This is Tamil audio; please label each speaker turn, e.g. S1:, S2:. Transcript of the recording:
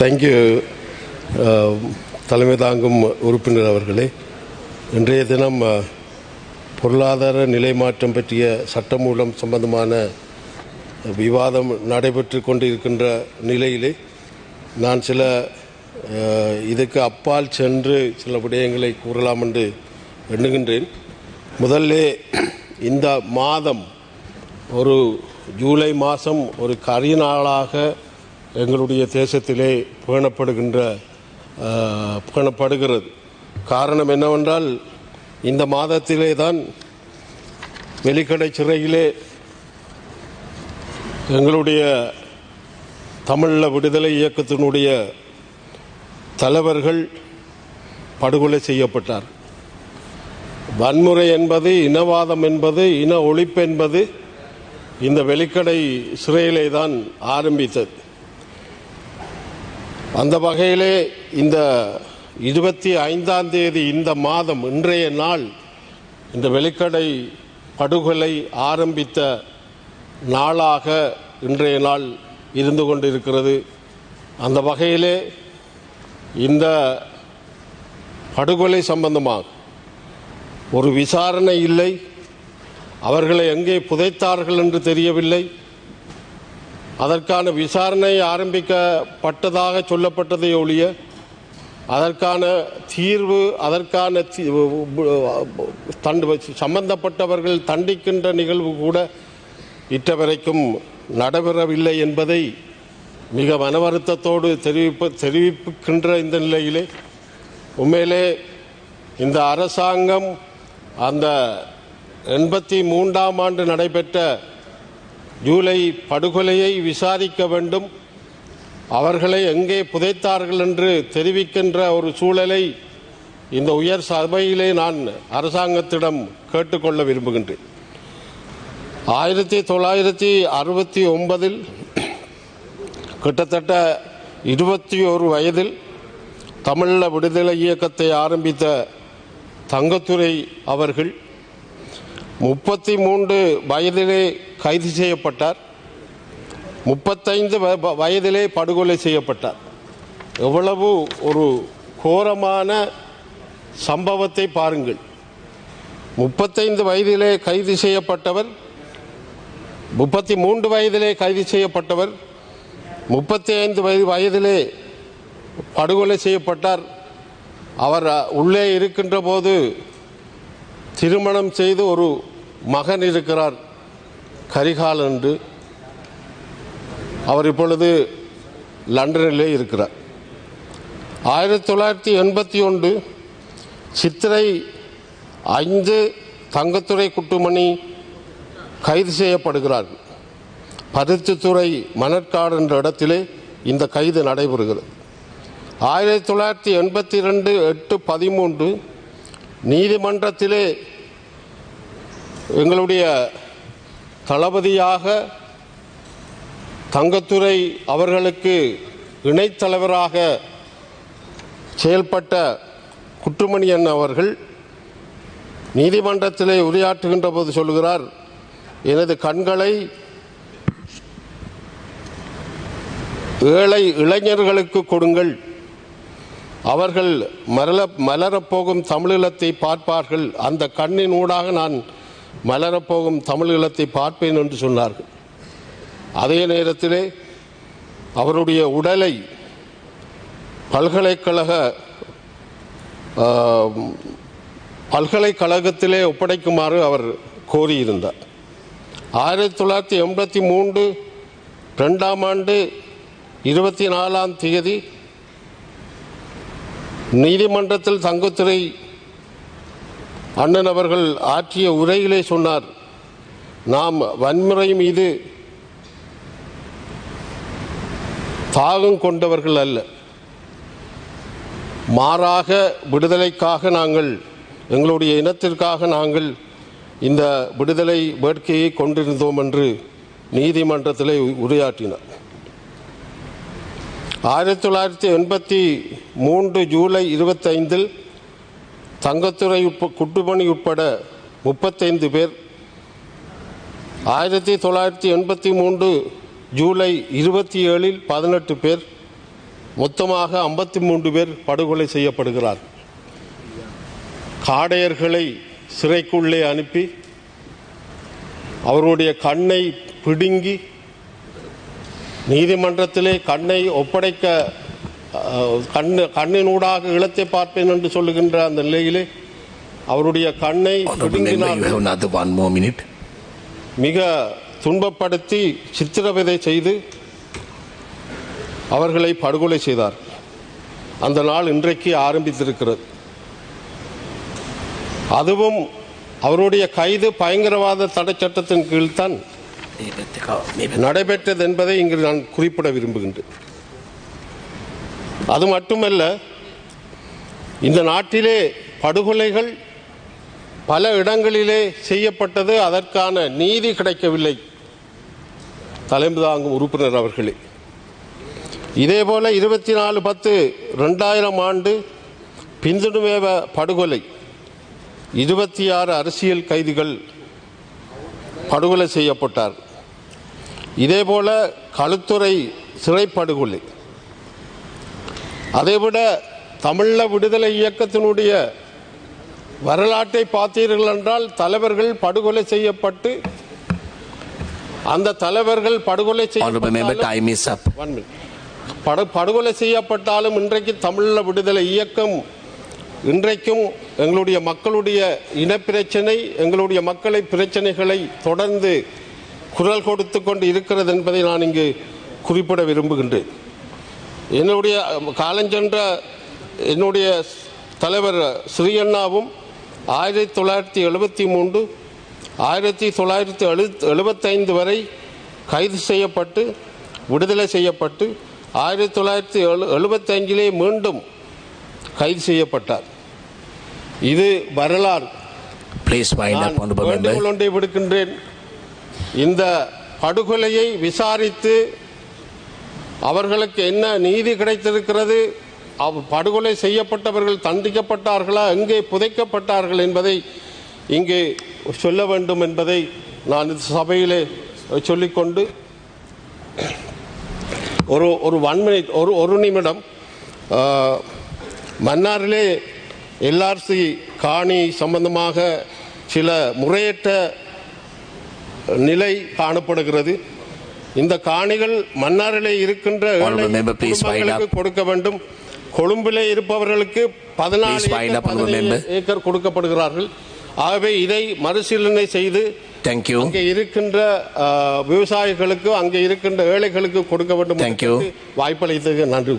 S1: தேங்க்யூ uh, தலைமை தாங்கும் உறுப்பினர் அவர்களே. இன்றைய தினம் uh, பொருளாதார நிலை மாற்றம் பற்றிய சட்டமூலம் சம்பந்தமான விவாதம் நடைபெற்று கொண்டிருக்கின்ற நிலையிலே நான் சில uh, இதுக்கு அப்பால் சென்று சில விடயங்களை கூறலாம் என்று எண்ணுகின்றேன். முதல்ல இந்த மாதம் ஒரு ஜூலை மாதம் ஒரு கரிநாளாக எங்களுடைய தேசத்திலே புகழப்படுகின்ற புகழப்படுகிறது காரணம் என்னவென்றால் இந்த மாதத்திலே தான் வெலிக்கடை சிறையிலே எங்களுடைய தமிழ விடுதலை இயக்கத்தினுடைய தலைவர்கள் படுகொலை செய்யப்பட்டார். வன்முறை என்பது இனவாதம் என்பது இன ஒழிப்பு என்பது இந்த வெளிக்கடை சிறையிலே தான் ஆரம்பித்தது. அந்த வகையிலே இந்த இருபத்தி ஐந்தாம் தேதி இந்த மாதம் இன்றைய நாள் இந்த வெளிக்கடை படுகொலை ஆரம்பித்த நாளாக இன்றைய நாள் இருந்து கொண்டிருக்கிறது. அந்த வகையிலே இந்த படுகொலை சம்பந்தமாக ஒரு விசாரணை இல்லை. அவர்களை எங்கே புதைத்தார்கள் என்று தெரியவில்லை. அதற்கான விசாரணை ஆரம்பிக்கப்பட்டதாக சொல்லப்பட்டதை ஒழிய அதற்கான தீர்வு அதற்கான தண்டு சம்பந்தப்பட்டவர்கள் தண்டிக்கின்ற நிகழ்வு கூட இட்ட வரைக்கும் நடைபெறவில்லை என்பதை மிக மனவருத்தத்தோடு தெரிவிப்ப தெரிவிக்கின்ற இந்த நிலையிலே உண்மையிலே இந்த அரசாங்கம் அந்த எண்பத்தி மூன்றாம் ஆண்டு நடைபெற்ற ஜூலை படுகொலையை விசாரிக்க வேண்டும். அவர்களை எங்கே புதைத்தார்கள் என்று தெரிவிக்கின்ற ஒரு சூழலை இந்த உயர் சபையிலே நான் அரசாங்கத்திடம் கேட்டுக்கொள்ள விரும்புகின்றேன். ஆயிரத்தி தொள்ளாயிரத்தி அறுபத்தி ஒன்பதில் கிட்டத்தட்ட இருபத்தி ஒரு வயதில் தமிழ விடுதலை இயக்கத்தை ஆரம்பித்த தங்கத்துரை அவர்கள் முப்பத்தி மூன்று வயதிலே கைது செய்யப்பட்டார். முப்பத்தைந்து வ- வயதிலே படுகொலை செய்யப்பட்டார். எவ்வளவு ஒரு கோரமான சம்பவத்தை பாருங்கள். முப்பத்தைந்து வயதிலே கைது செய்யப்பட்டவர் முப்பத்தி மூன்று வயதிலே கைது செய்யப்பட்டவர் முப்பத்தி ஐந்து வயது வயதிலே படுகொலை செய்யப்பட்டார். அவர் உள்ளே இருக்கின்ற போது திருமணம் செய்து ஒரு மகன் இருக்கிறார். கரிகால் என்று அவர் இப்பொழுது லண்டனிலே இருக்கிறார். ஆயிரத்தி தொள்ளாயிரத்தி எண்பத்தி ஒன்று சித்திரை ஐந்து தங்கத்துறை குட்டுமணி கைது செய்யப்படுகிறார்கள் பருத்தித்துறை மணற்காடு என்ற இடத்திலே இந்த கைது நடைபெறுகிறது. ஆயிரத்தி தொள்ளாயிரத்தி எண்பத்தி ரெண்டு எட்டு பதிமூன்று நீதிமன்றத்திலே எங்களுடைய தளபதியாக தங்கத்துறை அவர்களுக்கு இணைத்தலைவராக செயல்பட்ட குற்றுமணியன் அவர்கள் நீதிமன்றத்திலே உரையாற்றுகின்ற போது சொல்கிறார் எனது கண்களை ஏழை இளைஞர்களுக்கு கொடுங்கள். அவர்கள் மலர மலரப்போகும் தமிழீழத்தை பார்ப்பார்கள். அந்த கண்ணின் ஊடாக நான் மலரப்போகும் தமிழீழத்தை பார்ப்பேன் என்று சொன்னார்கள். அதே நேரத்திலே அவருடைய உடலை பல்கலைக்கழக பல்கலைக்கழகத்திலே ஒப்படைக்குமாறு அவர் கோரியிருந்தார். ஆயிரத்தி தொள்ளாயிரத்தி எண்பத்தி மூன்று ரெண்டாம் ஆண்டு இருபத்தி நாலாம் தேதி நீதிமன்றத்தில் தங்கத்துறை அண்ணன் அவர்கள் ஆற்றிய உரையிலே சொன்னார் நாம் வன்முறை மீது தாகம் கொண்டவர்கள் அல்ல. மாறாக விடுதலைக்காக நாங்கள் எங்களுடைய இனத்திற்காக நாங்கள் இந்த விடுதலை வேட்கையை கொண்டிருந்தோம் என்று நீதிமன்றத்தில் உரையாற்றினார். ஆயிரத்தி தொள்ளாயிரத்தி எண்பத்தி மூன்று ஜூலை இருபத்தைந்தில் தங்கத்துறை உட்ப குட்டுமணி உட்பட முப்பத்தைந்து பேர். ஆயிரத்தி தொள்ளாயிரத்தி எண்பத்தி மூன்று ஜூலை இருபத்தி ஏழில் பதினெட்டு பேர் மொத்தமாக ஐம்பத்தி மூன்று பேர் படுகொலை செய்யப்படுகிறார். காடையர்களை சிறைக்குள்ளே அனுப்பி அவருடைய கண்ணை பிடுங்கி நீதிமன்றத்திலே கண்ணை ஒப்படைக்க கண்ணு கண்ணினூடாக இழத்தை பார்ப்பேன் என்று சொல்லுகின்ற அந்த நிலையிலே அவருடைய கண்ணை
S2: minute.
S1: மிக துன்பப்படுத்தி சித்திரவதை செய்து அவர்களை படுகொலை செய்தார். அந்த நாள் இன்றைக்கு ஆரம்பித்திருக்கிறது. அதுவும் அவருடைய கைது பயங்கரவாத தடை சட்டத்தின் கீழ்தான் நடைபெற்றது என்பதை இங்கு நான் குறிப்பிட விரும்புகின்றேன். அது மட்டுமல்ல இந்த நாட்டிலே படுகொலைகள் பல இடங்களிலே செய்யப்பட்டது அதற்கான நீதி கிடைக்கவில்லை. தலைமை தாங்கும் உறுப்பினர் அவர்களே. இதேபோல இருபத்தி நாலு பத்து ரெண்டாயிரம் ஆண்டு பிந்துணுமேவ படுகொலை இருபத்தி ஆறு அரசியல் கைதிகள் படுகொலை செய்யப்பட்டார். இதேபோல களுத்துறை சிறைப்படுகொலை அதைவிட தமிழ விடுதலை இயக்கத்தினுடைய வரலாற்றை பார்த்தீர்கள் என்றால் தலைவர்கள் படுகொலை செய்யப்பட்டு அந்த தலைவர்கள் படுகொலை செய்யப்பட்டாலும். படு படுகொலை செய்யப்பட்டாலும் இன்றைக்கு தமிழீழ விடுதலை இயக்கம் இன்றைக்கும் எங்களுடைய மக்களுடைய இனப்பிரச்சனை எங்களுடைய மக்களை பிரச்சனைகளை தொடர்ந்து குரல் கொடுத்து கொண்டு இருக்கிறது என்பதை நான் இங்கு குறிப்பிட விரும்புகின்றேன் என்னுடைய காலஞ்சென்ற என்னுடைய தலைவர் ஸ்ரீயண்ணாவும் ஆயிரத்தி தொள்ளாயிரத்தி எழுபத்தி மூன்று ஆயிரத்தி தொள்ளாயிரத்தி எழு எழுபத்தைந்து வரை கைது செய்யப்பட்டு விடுதலை செய்யப்பட்டு ஆயிரத்தி தொள்ளாயிரத்தி எழு எழுபத்தஞ்சிலே மீண்டும் கைது செய்யப்பட்டார். இது வரலாறு.
S2: Member.
S1: வேண்டுகோள் ஒன்றை விடுக்கின்றேன். இந்த படுகொலையை விசாரித்து அவர்களுக்கு என்ன நீதி கிடைத்திருக்கிறது? அவ் படுகொலை செய்யப்பட்டவர்கள் தண்டிக்கப்பட்டார்களா? எங்கே புதைக்கப்பட்டார்கள் என்பதை இங்கே சொல்ல வேண்டும் என்பதை நான் இந்த சபையிலே சொல்லிக்கொண்டு ஒரு ஒரு ஒன் மினிட் ஒரு ஒரு நிமிடம் மன்னாரிலே எல்ஆர்சி காணி சம்பந்தமாக சில முறையற்ற நிலை காணப்படுகிறது. இந்த காணிகள் மன்னாரிலே இருக்கின்ற குடும்பங்களுக்கு கொடுக்க வேண்டும். கொழும்பிலே இருப்பவர்களுக்கு பதினாலு ஏக்கர், கொடுக்கப்படுகிறார்கள். ஆகவே இதை மறுசீலனை செய்து
S2: you.
S1: அங்கே இருக்கின்ற விவசாயிகளுக்கு அங்கே இருக்கின்ற ஏழைகளுக்கு கொடுக்க வேண்டும். வாய்ப்பளித்ததுக்கு நன்றி.